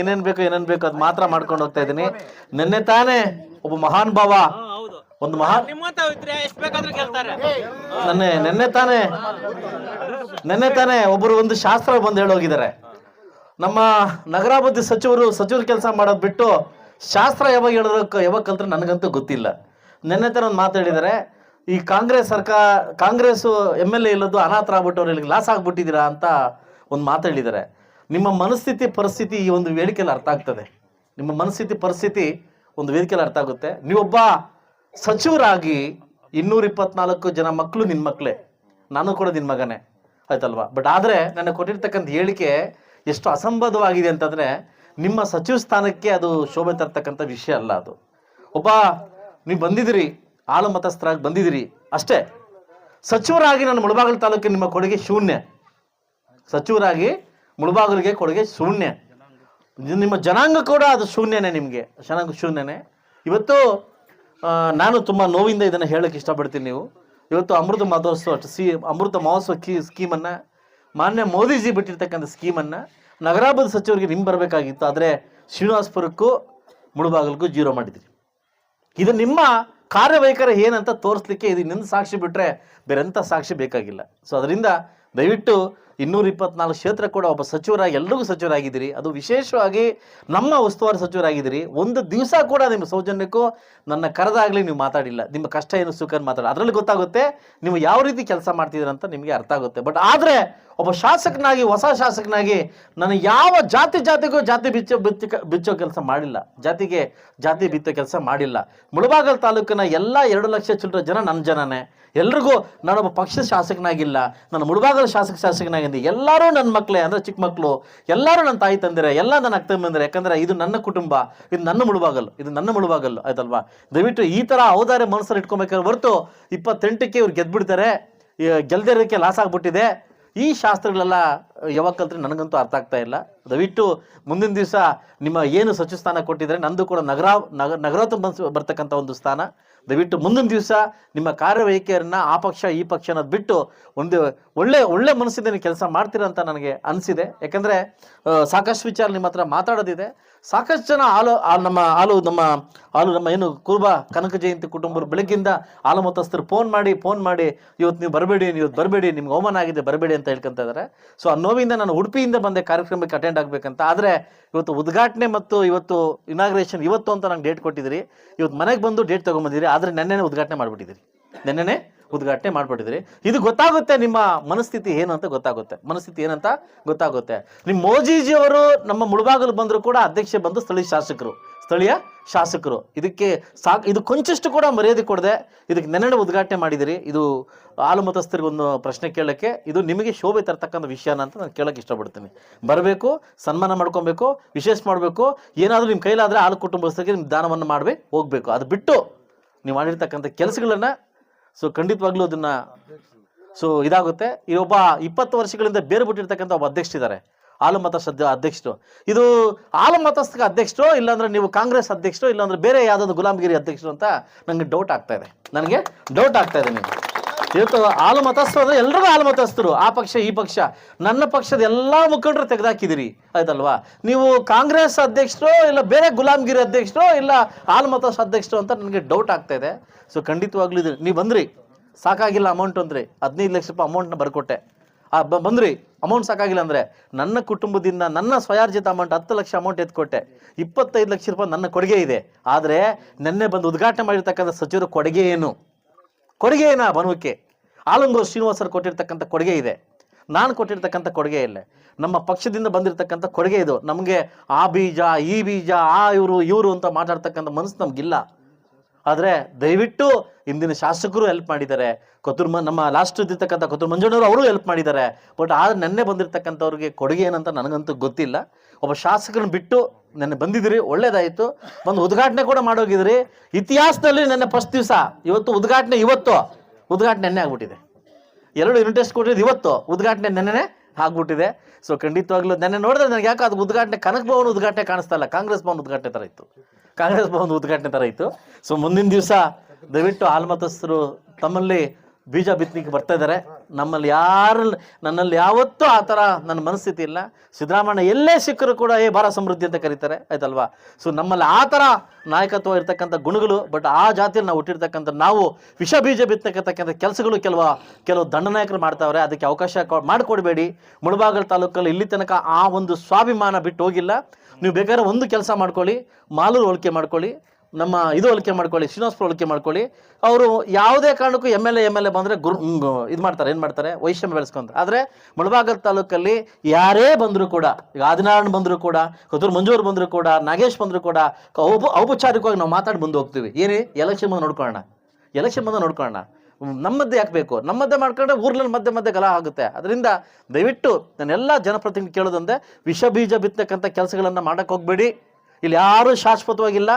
ಏನೇನ್ ಬೇಕು ಏನೇನ್ ಬೇಕು ಅದ್ ಮಾತ್ರ ಮಾಡ್ಕೊಂಡು ಹೋಗ್ತಾ ಇದೀನಿ ನಿನ್ನೆ ತಾನೇ ಒಬ್ಬ ಮಹಾನ್ ಭಾವ ಒಂದು ಮಹಾನ್ ನನ್ನೆ ನೆನ್ನೆ ತಾನೇ ನೆನ್ನೆ ತಾನೇ ಒಬ್ಬರು ಒಂದು ಶಾಸ್ತ್ರ ಬಂದು ಹೇಳೋಗಿದ್ದಾರೆ. ನಮ್ಮ ನಗರಾಭಿವೃದ್ಧಿ ಸಚಿವರು ಸಚಿವರು ಕೆಲಸ ಮಾಡೋದ್ ಬಿಟ್ಟು ಶಾಸ್ತ್ರ ಯಾವಾಗ ಹೇಳೋದಕ್ಕೆ ಯಾವಾಗ ಕಲ್ತ್ರೆ ನನಗಂತೂ ಗೊತ್ತಿಲ್ಲ. ನೆನ್ನೆ ತಾನೇ ಒಂದು ಮಾತಾಡಿದ್ದಾರೆ ಈ ಕಾಂಗ್ರೆಸ್ ಸರ್ಕಾರ ಕಾಂಗ್ರೆಸ್ ಎಂ ಎಲ್ ಎ ಇಲ್ಲದ್ದು ಅನಾಥರಾಗ್ಬಿಟ್ಟವ್ರು ಇಲ್ಲಿ ಲಾಸ್ ಆಗ್ಬಿಟ್ಟಿದ್ದೀರಾ ಅಂತ ಒಂದು ಮಾತಾಡಿದ್ದಾರೆ ನಿಮ್ಮ ಮನಸ್ಥಿತಿ, ಪರಿಸ್ಥಿತಿ ಈ ಒಂದು ವೇದಿಕೆಯಲ್ಲಿ ಅರ್ಥ ಆಗ್ತದೆ. ನಿಮ್ಮ ಮನಸ್ಥಿತಿ, ಪರಿಸ್ಥಿತಿ ಒಂದು ವೇದಿಕೆಯಲ್ಲಿ ಅರ್ಥ ಆಗುತ್ತೆ. ನೀವೊಬ್ಬ ಸಚಿವರಾಗಿ ಇನ್ನೂರ ಇಪ್ಪತ್ನಾಲ್ಕು ಜನ ಮಕ್ಕಳು ನಿನ್ನ ಮಕ್ಕಳೇ ನಾನು ಕೂಡ ನಿನ್ನ ಮಗನೇ. ಆಯ್ತಲ್ವಾ? ಬಟ್ ಆದರೆ ನನಗೆ ಕೊಟ್ಟಿರ್ತಕ್ಕಂಥ ಹೇಳಿಕೆ ಎಷ್ಟು ಅಸಂಬದ್ಧವಾಗಿದೆ ಅಂತಂದರೆ, ನಿಮ್ಮ ಸಚಿವ ಸ್ಥಾನಕ್ಕೆ ಅದು ಶೋಭೆ ತರ್ತಕ್ಕಂಥ ವಿಷಯ ಅಲ್ಲ ಅದು. ಒಬ್ಬ, ನೀವು ಬಂದಿದ್ದೀರಿ, ಆಳು ಮತಸ್ಥರಾಗಿ ಬಂದಿದ್ದೀರಿ, ಅಷ್ಟೇ. ಸಚಿವರಾಗಿ ನಾನು ಮುಳಬಾಗಿಲು ತಾಲೂಕಿನ ನಿಮ್ಮ ಕೊಡುಗೆ ಶೂನ್ಯ. ಸಚಿವರಾಗಿ ಮುಳಬಾಗಿಲಿಗೆ ಕೊಡುಗೆ ಶೂನ್ಯ. ನಿಮ್ಮ ಜನಾಂಗ ಕೂಡ ಅದು ಶೂನ್ಯನೇ ನಿಮಗೆ. ಜನಾಂಗ ಶೂನ್ಯನೇ. ಇವತ್ತು ನಾನು ತುಂಬ ನೋವಿಂದ ಇದನ್ನು ಹೇಳೋಕ್ಕೆ ಇಷ್ಟಪಡ್ತೀನಿ ನೀವು. ಇವತ್ತು ಅಮೃತ ಮಹೋತ್ಸವ ಸಿ ಅಮೃತ ಮಹೋತ್ಸವ ಕೀ, ಸ್ಕೀಮನ್ನು ಮಾನ್ಯ ಮೋದಿಜಿ ಬಿಟ್ಟಿರ್ತಕ್ಕಂಥ ಸ್ಕೀಮನ್ನು ನಗರಾಭಿವೃದ್ಧಿ ಸಚಿವರಿಗೆ ನಿಮ್ಮ ಬರಬೇಕಾಗಿತ್ತು. ಆದರೆ ಶ್ರೀನಿವಾಸ್ಪುರಕ್ಕೂ ಮುಳುಬಾಗಿಲಿಗೂ ಜೀರೋ ಮಾಡಿದ್ರಿ. ಇದು ನಿಮ್ಮ ಕಾರ್ಯವೈಖರಿ ಏನಂತ ತೋರಿಸ್ಲಿಕ್ಕೆ ಇದು ಇನ್ನೊಂದು ಸಾಕ್ಷಿ ಬಿಟ್ಟರೆ ಬೇರೆಂಥ ಸಾಕ್ಷಿ ಬೇಕಾಗಿಲ್ಲ. ಸೊ ಅದರಿಂದ ದಯವಿಟ್ಟು ಇನ್ನೂರ ಇಪ್ಪತ್ನಾಲ್ಕು ಕ್ಷೇತ್ರ ಕೂಡ ಒಬ್ಬ ಸಚಿವರಾಗಿ ಎಲ್ಲರಿಗೂ ಸಚಿವರಾಗಿದ್ದೀರಿ. ಅದು ವಿಶೇಷವಾಗಿ ನಮ್ಮ ಉಸ್ತುವಾರಿ ಸಚಿವರಾಗಿದ್ದೀರಿ. ಒಂದು ದಿವಸ ಕೂಡ ನಿಮ್ಮ ಸೌಜನ್ಯಕ್ಕೂ ನನ್ನ ಕರೆದಾಗಲಿ ನೀವು ಮಾತಾಡಿಲ್ಲ. ನಿಮ್ಮ ಕಷ್ಟ ಏನು ಸುಖ ಮಾತಾಡಿ ಅದರಲ್ಲಿ ಗೊತ್ತಾಗುತ್ತೆ ನೀವು ಯಾವ ರೀತಿ ಕೆಲಸ ಮಾಡ್ತಿದ್ದೀರ ಅಂತ ನಿಮಗೆ ಅರ್ಥ ಆಗುತ್ತೆ. ಬಟ್ ಆದರೆ ಒಬ್ಬ ಶಾಸಕನಾಗಿ, ಹೊಸ ಶಾಸಕನಾಗಿ ನಾನು ಯಾವ ಜಾತಿ ಜಾತಿಗೂ ಜಾತಿ ಬಿಚ್ಚೋ, ಬಿಚ್ಚ, ಬಿಚ್ಚೋ ಕೆಲಸ ಮಾಡಿಲ್ಲ. ಜಾತಿಗೆ ಜಾತಿ ಬಿತ್ತೋ ಕೆಲಸ ಮಾಡಿಲ್ಲ. ಮುಳಬಾಗಲ್ ತಾಲೂಕಿನ ಎಲ್ಲ ಎರಡು ಲಕ್ಷ ಚಿಲ್ಲರ ಜನ ನನ್ನ ಜನನೇ. ಎಲ್ರಿಗೂ ನಾನೊಬ್ಬ ಪಕ್ಷದ ಶಾಸಕನಾಗಿಲ್ಲ, ನನ್ನ ಮುಳುಭಾಗದ ಶಾಸಕ ಶಾಸಕನಾಗಿದ್ದೆ ಎಲ್ಲರೂ ನನ್ನ ಮಕ್ಕಳೇ ಅಂದರೆ ಚಿಕ್ಕ ಮಕ್ಕಳು ಎಲ್ಲರೂ ನನ್ನ ತಾಯಿ ತಂದಿರೆ ಎಲ್ಲ ನನ್ನ ಅಕ್ಕ ಬಂದಿರೆ ಯಾಕಂದರೆ ಇದು ನನ್ನ ಕುಟುಂಬ, ಇದು ನನ್ನ ಮುಳುಬಾಗಲ್ ಇದು ನನ್ನ ಮುಳುಬಾಗಲ್ ಆಯ್ತಲ್ವಾ? ದಯವಿಟ್ಟು ಈ ಥರ ಔದಾರ್ಯ ಮನಸ್ಸಲ್ಲಿ ಇಟ್ಕೊಬೇಕಾದ್ರೆ ಹೊರತು ಇಪ್ಪತ್ತೆಂಟಕ್ಕೆ ಇವ್ರು ಗೆದ್ಬಿಡ್ತಾರೆ. ಗೆಲ್ದೇ ಲಾಸ್ ಆಗಿಬಿಟ್ಟಿದೆ. ಈ ಶಾಸ್ತ್ರಗಳೆಲ್ಲ ಯಾವಾಗ ಕಲ್ತ್ರಿ ನನಗಂತೂ ಅರ್ಥ ಆಗ್ತಾ ಇಲ್ಲ. ದಯವಿಟ್ಟು ಮುಂದಿನ ದಿವಸ ನಿಮ್ಮ ಏನು ಸಚಿವ ಸ್ಥಾನ ಕೊಟ್ಟಿದ್ದಾರೆ ನಂದು ಕೂಡ ನಗರ ನಗರ ನಗರೋತ್ತ ಒಂದು ಸ್ಥಾನ. ದಯವಿಟ್ಟು ಮುಂದಿನ ದಿವಸ ನಿಮ್ಮ ಕಾರ್ಯವೈಖರಿಯನ್ನು ಆ ಪಕ್ಷ, ಈ ಪಕ್ಷ ಅನ್ನೋದು ಬಿಟ್ಟು ಒಂದು ಒಳ್ಳೆ ಒಳ್ಳೆ ಮನಸ್ಸಿಂದ ನೀವು ಕೆಲಸ ಮಾಡ್ತೀರ ಅಂತ ನನಗೆ ಅನಿಸಿದೆ. ಯಾಕಂದರೆ ಸಾಕಷ್ಟು ವಿಚಾರ ನಿಮ್ಮ ಹತ್ರ ಮಾತಾಡೋದಿದೆ. ಸಾಕಷ್ಟು ಜನ ಹಾಲು ನಮ್ಮ ಹಾಲು ನಮ್ಮ ಹಾಲು, ನಮ್ಮ ಏನು ಕುರುಬ ಕನಕ ಜಯಂತಿ ಕುಟುಂಬರು ಬೆಳಗ್ಗಿಂದ ಹಾಲು ಮತಸ್ಥರು ಫೋನ್ ಮಾಡಿ ಫೋನ್ ಮಾಡಿ, ಇವತ್ತು ನೀವು ಬರಬೇಡಿ, ಇವತ್ತು ಬರಬೇಡಿ, ನಿಮ್ಗೆ ಅವಮಾನ ಆಗಿದೆ, ಬರಬೇಡಿ ಅಂತ ಹೇಳ್ಕೊಂತ ಇದ್ದಾರೆ. ಸೊ ಆ ನೋವಿಂದ ನಾನು ಉಡುಪಿಯಿಂದ ಬಂದೆ ಕಾರ್ಯಕ್ರಮಕ್ಕೆ ಅಟೆಂಡ್ ಆಗಬೇಕಂತ. ಆದರೆ ಇವತ್ತು ಉದ್ಘಾಟನೆ ಮತ್ತು ಇವತ್ತು ಇನಾಗ್ರೇಷನ್ ಇವತ್ತು ಅಂತ ನಂಗೆ ಡೇಟ್ ಕೊಟ್ಟಿದ್ದೀರಿ. ಇವತ್ತು ಮನೆಗೆ ಬಂದು ಡೇಟ್ ತೊಗೊಂಬಂದಿರಿ ಆದರೆ ನೆನ್ನೆ ಉದ್ಘಾಟನೆ ಮಾಡಿಬಿಟ್ಟಿದ್ದೀರಿ. ನೆನ್ನೆ ಉದ್ಘಾಟನೆ ಮಾಡ್ಬಿಟ್ಟಿದ್ರಿ ಇದು ಗೊತ್ತಾಗುತ್ತೆ ನಿಮ್ಮ ಮನಸ್ಥಿತಿ ಏನು ಅಂತ ಗೊತ್ತಾಗುತ್ತೆ. ಮನಸ್ಥಿತಿ ಏನಂತ ಗೊತ್ತಾಗುತ್ತೆ. ನಿಮ್ಮ ಮೋಜಿಜಿ ಅವರು ನಮ್ಮ ಮುಳುಬಾಗಲು ಬಂದರೂ ಕೂಡ ಅಧ್ಯಕ್ಷೆ ಬಂದು ಸ್ಥಳೀಯ ಶಾಸಕರು. ಸ್ಥಳೀಯ ಶಾಸಕರು. ಇದಕ್ಕೆ ಸಾಕ್, ಇದು ಕೊಂಚಷ್ಟು ಕೂಡ ಮರ್ಯಾದೆ ಕೊಡದೆ ಇದಕ್ಕೆ ನೆನಡೆ ಉದ್ಘಾಟನೆ ಮಾಡಿದಿರಿ. ಇದು ಹಾಲು ಮತಸ್ಥರಿಗೆ ಒಂದು ಪ್ರಶ್ನೆ ಕೇಳೋಕ್ಕೆ ಇದು ನಿಮಗೆ ಶೋಭೆ ತರ್ತಕ್ಕಂಥ ವಿಷಯನ ಅಂತ ನಾನು ಕೇಳೋಕ್ಕೆ ಇಷ್ಟಪಡ್ತೀನಿ. ಬರಬೇಕು, ಸನ್ಮಾನ ಮಾಡ್ಕೊಬೇಕು, ವಿಶೇಷ ಮಾಡಬೇಕು, ಏನಾದರೂ ನಿಮ್ಮ ಕೈಲಾದರೆ ಹಾಲು ಕುಟುಂಬಸ್ಥರಿಗೆ ನಿಮ್ಮ ದಾನವನ್ನು ಮಾಡಿ ಹೋಗಬೇಕು. ಅದು ಬಿಟ್ಟು ನೀವು ಮಾಡಿರ್ತಕ್ಕಂಥ ಕೆಲಸಗಳನ್ನು ಸೊ ಖಂಡಿತವಾಗ್ಲೂ ಅದನ್ನು ಸೊ ಇದಾಗುತ್ತೆ. ಈ ಒಬ್ಬ ಇಪ್ಪತ್ತು ವರ್ಷಗಳಿಂದ ಬೇರೆ ಬಿಟ್ಟಿರ್ತಕ್ಕಂಥ ಒಬ್ಬ ಅಧ್ಯಕ್ಷರಿದ್ದಾರೆ. ಹಾಲು ಮತ ಸದ್ಯ ಅಧ್ಯಕ್ಷರು. ಇದು ಹಾಲು ಮತಸ್ಥಕ ಅಧ್ಯಕ್ಷರು, ಇಲ್ಲಾಂದ್ರೆ ನೀವು ಕಾಂಗ್ರೆಸ್ ಅಧ್ಯಕ್ಷರು, ಇಲ್ಲಾಂದ್ರೆ ಬೇರೆ ಯಾವುದಾದ್ರು ಗುಲಾಮಗಿರಿ ಅಧ್ಯಕ್ಷರು ಅಂತ ನನಗೆ ಡೌಟ್ ಆಗ್ತಾ ಇದೆ. ನನಗೆ ಡೌಟ್ ಆಗ್ತಾ ಇದೆ ನೀವು ಇವತ್ತು ಆಲಮತಸ್ಥರು ಮತಸ್ಥರು ಅಂದ್ರೆ ಎಲ್ರಿಗೂ ಹಾಲು ಮತಸ್ಥರು ಆ ಪಕ್ಷ, ಈ ಪಕ್ಷ. ನನ್ನ ಪಕ್ಷದ ಎಲ್ಲಾ ಮುಖಂಡರು ತೆಗೆದಾಕಿದಿರಿ ಆಯ್ತಲ್ವಾ? ನೀವು ಕಾಂಗ್ರೆಸ್ ಅಧ್ಯಕ್ಷರು ಇಲ್ಲ ಬೇರೆ ಗುಲಾಮಗಿರಿ ಅಧ್ಯಕ್ಷರು ಇಲ್ಲ ಹಾಲು ಮತಸ್ ಅಧ್ಯಕ್ಷರು ಅಂತ ನನಗೆ ಡೌಟ್ ಆಗ್ತಾ ಇದೆ. ಸೊ ಖಂಡಿತವಾಗ್ಲೂ ಇದು ನೀವು ಬಂದ್ರಿ. ಸಾಕಾಗಿಲ್ಲ ಅಮೌಂಟ್ ಅಂದ್ರಿ. ಹದಿನೈದು ಲಕ್ಷ ರೂಪಾಯಿ ಅಮೌಂಟ್ನ ಬರ್ಕೊಟ್ಟೆ. ಆ ಬಂದ್ರಿ. ಅಮೌಂಟ್ ಸಾಕಾಗಿಲ್ಲ ಅಂದ್ರೆ ನನ್ನ ಕುಟುಂಬದಿಂದ ನನ್ನ ಸ್ವಯಾರ್ಜಿತ ಅಮೌಂಟ್ ಹತ್ತು ಲಕ್ಷ ಅಮೌಂಟ್ ಎತ್ಕೊಟ್ಟೆ. ಇಪ್ಪತ್ತೈದು ಲಕ್ಷ ರೂಪಾಯಿ ನನ್ನ ಕೊಡುಗೆ ಇದೆ. ಆದರೆ ನೆನ್ನೆ ಬಂದು ಉದ್ಘಾಟನೆ ಮಾಡಿರ್ತಕ್ಕಂಥ ಸಚಿವರ ಕೊಡುಗೆ ಏನು? ಕೊಡುಗೆ ಏನ ಬನುವಕ್ಕೆ ಆಲಂಗೂರು ಶ್ರೀನಿವಾಸರು ಕೊಟ್ಟಿರ್ತಕ್ಕಂಥ ಕೊಡುಗೆ ಇದೆ. ನಾನು ಕೊಟ್ಟಿರ್ತಕ್ಕಂಥ ಕೊಡುಗೆ ಇಲ್ಲ. ನಮ್ಮ ಪಕ್ಷದಿಂದ ಬಂದಿರತಕ್ಕಂಥ ಕೊಡುಗೆ ಇದು. ನಮಗೆ ಆ ಬೀಜ, ಈ ಬೀಜ, ಆ ಇವರು ಇವರು ಅಂತ ಮಾತಾಡ್ತಕ್ಕಂಥ ಮನಸ್ಸು ನಮಗಿಲ್ಲ. ಆದರೆ ದಯವಿಟ್ಟು ಇಂದಿನ ಶಾಸಕರು ಹೆಲ್ಪ್ ಮಾಡಿದ್ದಾರೆ. ಕೊತ್ತೂರು ನಮ್ಮ ಲಾಸ್ಟ್ ಇದ್ದಿರ್ತಕ್ಕಂಥ ಕೊತ್ತೂರು ಮಂಜಣ್ಣವರು ಅವರು ಹೆಲ್ಪ್ ಮಾಡಿದ್ದಾರೆ. ಬಟ್ ಆದ್ರೆ ನೆನ್ನೆ ಬಂದಿರತಕ್ಕಂಥವ್ರಿಗೆ ಕೊಡುಗೆ ಏನಂತ ನನಗಂತೂ ಗೊತ್ತಿಲ್ಲ. ಒಬ್ಬ ಶಾಸಕರನ್ನ ಬಿಟ್ಟು ನೆನ್ನೆ ಬಂದಿದ್ದೀರಿ, ಒಳ್ಳೇದಾಯಿತು. ಒಂದು ಉದ್ಘಾಟನೆ ಕೂಡ ಮಾಡೋಗಿದ್ರಿ ಇತಿಹಾಸದಲ್ಲಿ ನೆನ್ನೆ ಫಸ್ಟ್ ದಿವಸ, ಇವತ್ತು ಉದ್ಘಾಟನೆ ಇವತ್ತು. ಉದ್ಘಾಟನೆ ನೆನ್ನೆ ಆಗ್ಬಿಟ್ಟಿದೆ. ಎರಡು ಯೂನಿಟ್ ಟೆಸ್ಟ್ ಕೊಟ್ಟಿದ್ದು ಇವತ್ತು. ಉದ್ಘಾಟನೆ ನೆನ್ನೆನೆ ಆಗ್ಬಿಟ್ಟಿದೆ. ಸೊ ಖಂಡಿತವಾಗ್ಲೂ ನೆನ್ನೆ ನೋಡಿದ್ರೆ ನನಗೆ ಯಾಕೆ ಅದು ಉದ್ಘಾಟನೆ ಕನಕ ಭವನ ಉದ್ಘಾಟನೆ ಕಾಣಿಸ್ತಾ ಇಲ್ಲ. ಕಾಂಗ್ರೆಸ್ ಭವನ ಉದ್ಘಾಟನೆ ಥರ ಇತ್ತು. ಕಾಂಗ್ರೆಸ್ ಭವನ ಉದ್ಘಾಟನೆ ಥರ ಇತ್ತು. ಸೊ ಮುಂದಿನ ದಿವಸ ದಯವಿಟ್ಟು ಆಲ್ಮತಸ್ಥರು ತಮ್ಮಲ್ಲಿ ಬೀಜ ಬಿತ್ತಲಿಕ್ಕೆ ಬರ್ತಾ ಇದ್ದಾರೆ ನಮ್ಮಲ್ಲಿ ಯಾರು ನನ್ನಲ್ಲಿ ಯಾವತ್ತೂ ಆ ಥರ ನನ್ನ ಮನಸ್ಥಿತಿ ಇಲ್ಲ. ಸಿದ್ದರಾಮಣ್ಣ ಎಲ್ಲೇ ಸಿಕ್ಕರೂ ಕೂಡ, ಏ ಭಾರ ಸಮೃದ್ಧಿ ಅಂತ ಕರೀತಾರೆ. ಆಯ್ತಲ್ವಾ? ಸೊ ನಮ್ಮಲ್ಲಿ ಆ ಥರ ನಾಯಕತ್ವ ಇರತಕ್ಕಂಥ ಗುಣಗಳು ಬಟ್ ಆ ಜಾತಿಯಲ್ಲಿ ನಾವು ಹುಟ್ಟಿರ್ತಕ್ಕಂಥ, ನಾವು ವಿಷ ಬೀಜ ಬಿತ್ತಕ್ಕಂಥ ಕೆಲಸಗಳು ಕೆಲವು ಕೆಲವು ದಂಡನಾಯಕರು ಮಾಡ್ತಾವ್ರೆ, ಅದಕ್ಕೆ ಅವಕಾಶ ಮಾಡಿಕೊಡ್ಬೇಡಿ. ಮುಳಬಾಗಲ್ ತಾಲೂಕಲ್ಲಿ ಇಲ್ಲಿ ತನಕ ಆ ಒಂದು ಸ್ವಾಭಿಮಾನ ಬಿಟ್ಟು ಹೋಗಿಲ್ಲ. ನೀವು ಬೇಕಾದ್ರೆ ಒಂದು ಕೆಲಸ ಮಾಡ್ಕೊಳ್ಳಿ, ಮಾಲೂರು ಹೋಲಿಕೆ ಮಾಡ್ಕೊಳ್ಳಿ. ನಮ್ಮ ಇದು ಹೋಲಿಕೆ ಮಾಡ್ಕೊಳ್ಳಿ, ಶ್ರೀನಿವಾಸ್ಪುರ ಹೋಲಿಕೆ ಮಾಡ್ಕೊಳ್ಳಿ. ಅವರು ಯಾವುದೇ ಕಾರಣಕ್ಕೂ M L A M L A ಬಂದರೆ ಗುರು ಇದು ಮಾಡ್ತಾರೆ, ಏನು ಮಾಡ್ತಾರೆ, ವೈಷಮ್ಯ ಬೆಳೆಸ್ಕೊಂತ ಆದರೆ ಮುಳಬಾಗಲ್ ತಾಲೂಕಲ್ಲಿ ಯಾರೇ ಬಂದರೂ ಕೂಡ, ಈಗ ಆದಿನಾರಾಯಣ ಬಂದರೂ ಕೂಡ ಕದೂರು ಮಂಜೂರು ಬಂದರೂ ಕೂಡ, ನಾಗೇಶ್ ಬಂದರೂ ಕೂಡ ಔಪಚಾರಿಕವಾಗಿ ನಾವು ಮಾತಾಡಿ ಬಂದು ಹೋಗ್ತೀವಿ. ಏನೇ ಎಲೆಕ್ಷನ್ ಬಂದು ನೋಡ್ಕೊಳ್ಳೋಣ. ಎಲೆಕ್ಷನ್ ಬಂದು ನೋಡ್ಕೊಳ್ಳೋಣ. ನಮ್ಮದ್ದೇ ಯಾಕೆ ಬೇಕು? ನಮ್ಮದ್ದೇ ಮಾಡ್ಕೊಂಡ್ರೆ ಊರ್ನಲ್ಲಿ ಮಧ್ಯೆ ಮಧ್ಯೆ ಗಲ ಆಗುತ್ತೆ. ಅದರಿಂದ ದಯವಿಟ್ಟು ನಾನೆಲ್ಲ ಜನಪ್ರತಿನಿಧಿ ಕೇಳೋದಂದ್ರೆ ವಿಷ ಬೀಜ ಬಿತ್ತಕ್ಕಂಥ ಕೆಲಸಗಳನ್ನು ಮಾಡೋಕ್ಕೆ ಹೋಗಬೇಡಿ. ಇಲ್ಲಿ ಯಾರೂ ಶಾಶ್ವತವಾಗಿಲ್ಲ.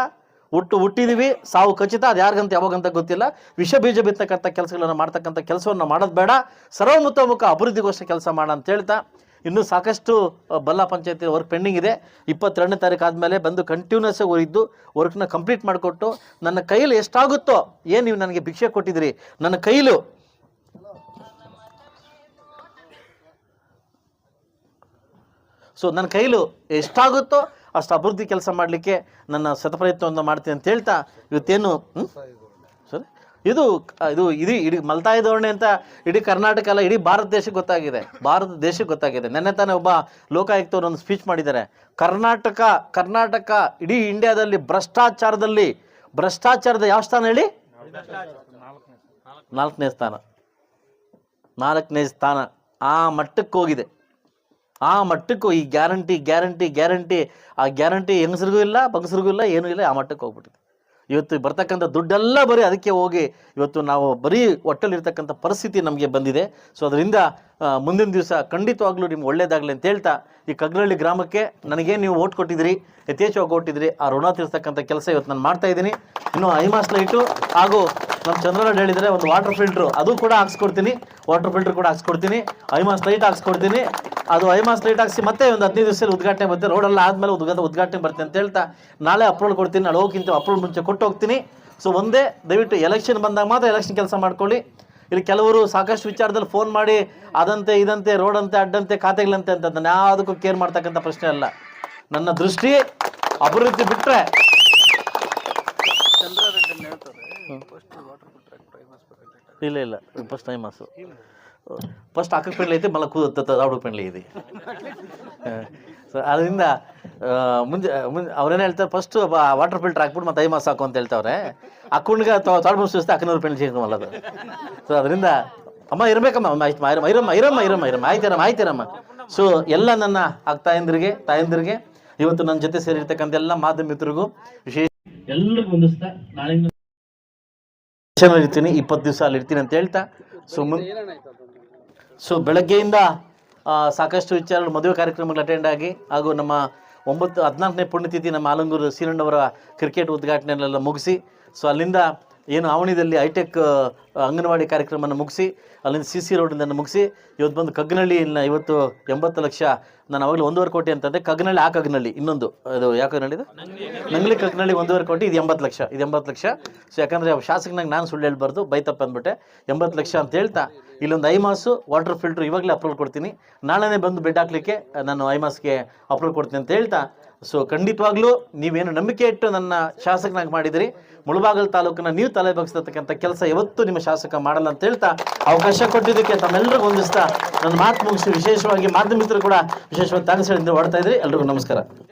ಹುಟ್ಟು ಹುಟ್ಟಿದೀವಿ, ಸಾವು ಖಚಿತ ಅದು ಯಾರಿಗಂತ, ಯಾವಾಗಂತ ಗೊತ್ತಿಲ್ಲ. ವಿಷ ಬೀಜ ಬಿತ್ತಕ್ಕಂಥ ಕೆಲಸಗಳನ್ನು ಮಾಡ್ತಕ್ಕಂಥ ಕೆಲಸವನ್ನು ಮಾಡೋದು ಬೇಡ. ಸರ್ವಮುಖ ಅಭಿವೃದ್ಧಿಗೋಸ್ಕರ ಕೆಲಸ ಮಾಡ ಅಂತ ಹೇಳ್ತಾ, ಇನ್ನೂ ಸಾಕಷ್ಟು ಬಲ್ಲ ಪಂಚಾಯತಿ ವರ್ಕ್ ಪೆಂಡಿಂಗ್ ಇದೆ. ಇಪ್ಪತ್ತೆರಡನೇ ತಾರೀಕು ಆದಮೇಲೆ ಬಂದು ಕಂಟಿನ್ಯೂಸ್ ಆಗಿ ಇದ್ದು ವರ್ಕ್ನ ಕಂಪ್ಲೀಟ್ ಮಾಡಿಕೊಟ್ಟು, ನನ್ನ ಕೈಲಿ ಎಷ್ಟಾಗುತ್ತೋ, ಏನು ನೀವು ನನಗೆ ಭಿಕ್ಷೆ ಕೊಟ್ಟಿದ್ದೀರಿ ನನ್ನ ಕೈಲು. ಸೊ ನನ್ನ ಕೈಲು ಎಷ್ಟಾಗುತ್ತೋ ಅಷ್ಟು ಅಭಿವೃದ್ಧಿ ಕೆಲಸ ಮಾಡಲಿಕ್ಕೆ ನನ್ನ ಶತಪ್ರಯತ್ನವನ್ನು ಮಾಡ್ತೀನಿ ಅಂತ ಹೇಳ್ತಾ ಇವತ್ತೇನು? ಸರಿ. ಇದು ಇದು ಇಡೀ ಇಡೀ ಮಲ್ತಾಯಿ ಧೋರಣೆ ಅಂತ ಇಡೀ ಕರ್ನಾಟಕ ಅಲ್ಲ, ಇಡೀ ಭಾರತ ದೇಶಕ್ಕೆ ಗೊತ್ತಾಗಿದೆ. ಭಾರತ ದೇಶಕ್ಕೆ ಗೊತ್ತಾಗಿದೆ. ನೆನ್ನೆ ತಾನೇ ಒಬ್ಬ ಲೋಕಾಯುಕ್ತವ್ರು ಒಂದು ಸ್ಪೀಚ್ ಮಾಡಿದ್ದಾರೆ. ಕರ್ನಾಟಕ ಕರ್ನಾಟಕ ಇಡೀ ಇಂಡಿಯಾದಲ್ಲಿ ಭ್ರಷ್ಟಾಚಾರದಲ್ಲಿ, ಭ್ರಷ್ಟಾಚಾರದ ಯಾವ ಸ್ಥಾನ ಹೇಳಿ? ನಾಲ್ಕನೇ ಸ್ಥಾನ. ನಾಲ್ಕನೇ ಸ್ಥಾನ. ಆ ಮಟ್ಟಕ್ಕೆ ಹೋಗಿದೆ. ಆ ಮಟ್ಟಕ್ಕೂ ಈ ಗ್ಯಾರಂಟಿ ಗ್ಯಾರಂಟಿ ಗ್ಯಾರಂಟಿ, ಆ ಗ್ಯಾರಂಟಿ ಹೆಂಗಸ್ರಿಗೂ ಇಲ್ಲ ಬಗಸ್ರಿಗೂ ಇಲ್ಲ, ಏನೂ ಇಲ್ಲ, ಆ ಮಟ್ಟಕ್ಕೆ ಹೋಗ್ಬಿಟ್ಟಿದೆ. ಇವತ್ತು ಬರ್ತಕ್ಕಂಥ ದುಡ್ಡೆಲ್ಲ ಬರೀ ಅದಕ್ಕೆ ಹೋಗಿ ಇವತ್ತು ನಾವು ಬರೀ ಒಟ್ಟಲ್ಲಿರ್ತಕ್ಕಂಥ ಪರಿಸ್ಥಿತಿ ನಮಗೆ ಬಂದಿದೆ. ಸೊ ಅದರಿಂದ ಮುಂದಿನ ದಿವಸ ಖಂಡಿತವಾಗ್ಲೂ ನಿಮ್ಗೆ ಒಳ್ಳೇದಾಗಲಿ ಅಂತ ಹೇಳ್ತಾ, ಈ ಕಗ್ಲಹಳ್ಳಿ ಗ್ರಾಮಕ್ಕೆ ನನಗೇನು ನೀವು ಓಟ್ ಕೊಟ್ಟಿದ್ರಿ ಯಥೇಚ್ಛವಾಗಿ ಕೊಟ್ಟಿದ್ರಿ ಆ ಋಣ ತೀರಿಸ್ತಕ್ಕಂಥ ಕೆಲಸ ಇವತ್ತು ನಾನು ಮಾಡ್ತಾ ಇದ್ದೀನಿ. ಇನ್ನು ಐಮಾಸ್ ಲೈಟು ಹಾಗೂ ನಮ್ಮ ಚಂದ್ರನಾಡ್ ಹೇಳಿದರೆ ಒಂದು ವಾಟರ್ ಫಿಲ್ಟ್ರು ಅದು ಕೂಡ ಹಾಕ್ಸ್ಕೊಡ್ತೀನಿ ವಾಟರ್ ಫಿಲ್ಟ್ರ್ ಕೂಡ ಹಾಕ್ಸ್ಕೊಡ್ತೀನಿ ಐಮಾಸ್ ಲೈಟ್ ಹಾಕ್ಸ್ಕೊಡ್ತೀನಿ. ಅದು ಐಮಾಸ್ ಲೇಟ್ ಹಾಕಿಸಿ ಮತ್ತೆ ಒಂದು ಹದಿನೈದು ದಿವಸದಲ್ಲಿ ಉದ್ಘಾಟನೆ ಬರುತ್ತೆ. ರೋಡೆಲ್ಲ ಆದಮೇಲೆ ಉದ್ಘಾಟನೆ ಉದ್ಘಾಟನೆ ಬರ್ತೀನಿ ಅಂತ ಹೇಳ್ತಾ ನಾಳೆ ಅಪ್ರೂವಲ್ ಕೊಡ್ತೀನಿ. ನಾಳೆ ಹೋಗಿಂತ ಅಪ್ರೂವಲ್ ಮುಂಚೆ ಕೊಟ್ಟು ಹೋಗ್ತೀನಿ. ಸೊ ಒಂದೇ ದಯವಿಟ್ಟು ಎಲೆಕ್ಷನ್ ಬಂದಾಗ ಮಾತ್ರ ಎಲೆಕ್ಷನ್ ಕೆಲಸ ಮಾಡ್ಕೊಳ್ಳಿ. ಇಲ್ಲಿ ಕೆಲವರು ಸಾಕಷ್ಟು ವಿಚಾರದಲ್ಲಿ ಫೋನ್ ಮಾಡಿ ಅದಂತೆ ಇದಂತೆ ರೋಡಂತೆ ಅಡ್ಡಂತೆ ಖಾತೆಗಳಂತೆ ಅಂತ ನಾನು ಯಾವುದಕ್ಕೂ ಕೇರ್ ಮಾಡ್ತಕ್ಕಂಥ ಪ್ರಶ್ನೆ ಅಲ್ಲ. ನನ್ನ ದೃಷ್ಟಿ ಅಭಿವೃದ್ಧಿ ಬಿಟ್ಟರೆ ಇಲ್ಲ ಇಲ್ಲ ಫಸ್ಟ್ ಟೈಮ್ ಮಾಸು ಫಸ್ಟ್ ಅಕ್ಕ ಪೆಂಡ್ಲಿ ಐತೆ ಮಲ್ಲ ಕೂದ ದಾವಡು ಪೆಂಡ್ಲಿ ಇದೆ. ಸೊ ಅದರಿಂದ ಮುಂಜೆ ಮುಂಜೆ ಮುಂದೆ ಅವ್ರೇನು ಹೇಳ್ತಾರೆ ಫಸ್ಟ್ ವಾಟರ್ ಫಿಲ್ಟರ್ ಹಾಕ್ಬಿಟ್ಟು ಮತ್ತೆ ಐ ಮಾಸ ಹಾಕು ಅಂತ ಹೇಳ್ತಾವ್ರೆ. ಅಕ್ಕಂಡ್ಗೆ ತಾಳ್ಬು ಸುಸ್ತು ಅಕ್ಕನೂರು ಪೆಂಡ್ಲಿ ಸಿಗಲ್ಲ ಅದು. ಸೊ ಅದರಿಂದ ಅಮ್ಮ ಇರಬೇಕಮ್ಮ ಅಮ್ಮ ಆಯ್ತು ಇರಮ್ಮ ಇರಮ್ಮ ಇರಮ್ಮ ಇರಮ್ಮ ಇರಮ್ಮ ಆಯ್ತಿರಮ್ಮ ಆಯ್ತಿರಮ್ಮ ಸೊ ಎಲ್ಲ ನನ್ನ ಅಕ್ಕ ತಾಯಂದಿರಿಗೆ ತಾಯಂದಿರಿಗೆ ಇವತ್ತು ನನ್ನ ಜೊತೆ ಸೇರಿರ್ತಕ್ಕಂಥ ಎಲ್ಲ ಮಾಧ್ಯಮ ಮಿತ್ರರಿಗೂ ವಿಶೇಷ ಎಲ್ಲರಿಗೂ ಹೊಂದಿಸ್ತಾ ನಾಳೆ ಇರ್ತೀನಿ ಇಪ್ಪತ್ತು ದಿವಸ ಅಲ್ಲಿ ಇರ್ತೀನಿ ಅಂತ ಹೇಳ್ತಾ ಸೊ ಸೊ ಬೆಳಗ್ಗೆಯಿಂದ ಸಾಕಷ್ಟು ವಿಚಾರಗಳು, ಮದುವೆ ಕಾರ್ಯಕ್ರಮಗಳು ಅಟೆಂಡ್ ಆಗಿ, ಹಾಗೂ ನಮ್ಮ ಒಂಬತ್ತು, ಹದಿನಾಲ್ಕನೇ ಪುಣ್ಯತಿಥಿ ನಮ್ಮ ಆಲಂಗೂರು ಸೀರಣ್ಣವರ ಕ್ರಿಕೆಟ್ ಉದ್ಘಾಟನೆಯನ್ನೆಲ್ಲ ಮುಗಿಸಿ ಸೊ ಅಲ್ಲಿಂದ ಏನು ಆವಣಿದಲ್ಲಿ ಹೈಟೆಕ್ ಅಂಗನವಾಡಿ ಕಾರ್ಯಕ್ರಮವನ್ನು ಮುಗಿಸಿ, ಅಲ್ಲಿಂದ ಸಿ ಸಿ ರೋಡಿಂದ ಮುಗಿಸಿ, ಇವತ್ತು ಬಂದು ಕಗ್ನಳ್ಳಿನ ಇವತ್ತು ಎಂಬತ್ತು ಲಕ್ಷ, ನಾನು ಅವಾಗಲೇ ಒಂದೂವರೆ ಕೋಟಿ ಅಂತಂದರೆ ಕಗ್ನಳ್ಳಿ, ಆ ಕಗ್ನಳ್ಳಿ, ಇನ್ನೊಂದು, ಅದು ಯಾವ ಕಗ್ನಳ್ಳಿ ನಂಗ್ಲಿ ಕಗ್ನಳ್ಳಿ ಒಂದೂವರೆ ಕೋಟಿ, ಇದು ಎಂಬತ್ತು ಲಕ್ಷ, ಇದು ಎಂಬತ್ತು ಲಕ್ಷ. ಸೊ ಯಾಕಂದರೆ ಶಾಸಕನಾಗ ನಾನು ಸುಳ್ಳು ಹೇಳ್ಬಾರ್ದು, ಬೈತಪ್ಪ ಅಂದ್ಬಿಟ್ಟೆ. ಎಂಬತ್ತು ಲಕ್ಷ ಅಂತ ಹೇಳ್ತಾ, ಇಲ್ಲೊಂದು ಐಮಾಸು ವಾಟರ್ ಫಿಲ್ಟ್ರ್ ಇವಾಗಲೇ ಅಪ್ರೂವಲ್ ಕೊಡ್ತೀನಿ. ನಾಳೆನೇ ಬಂದು ಬೆಡ್ ಹಾಕ್ಲಿಕ್ಕೆ, ನಾನು ಐಮಾಸ್ಗೆ ಅಪ್ರೂವಲ್ ಕೊಡ್ತೀನಿ ಅಂತ ಹೇಳ್ತಾ. ಸೊ ಖಂಡಿತವಾಗ್ಲೂ ನೀವೇನು ನಂಬಿಕೆ ಇಟ್ಟು ನನ್ನ ಶಾಸಕನಾಗಿ ಮಾಡಿದಿರಿ, ಮುಳಬಾಗಲ್ ತಾಲೂಕನ್ನ ನೀವು ತಲೆ ಬಗ್ಸ್ತಕ್ಕಂಥ ಕೆಲಸ ಇವತ್ತು ನಿಮ್ಮ ಶಾಸಕ ಮಾಡಲ್ಲ ಅಂತ ಹೇಳ್ತಾ ಅವಕಾಶ ಕೊಟ್ಟಿದ್ದಕ್ಕೆ ತಮ್ಮೆಲ್ಲರಿಗೂ ಹೊಂದಿಸ್ತಾ ನನ್ನ ಮಾತು ಮುಗಿಸಿ ವಿಶೇಷವಾಗಿ ಮಾಧ್ಯಮಿಕರು ಕೂಡ ವಿಶೇಷವಾಗಿ ಹೇಳಿದ್ದು ಹೊಡ್ತಾ ಇದ್ರಿ. ಎಲ್ರಿಗೂ ನಮಸ್ಕಾರ.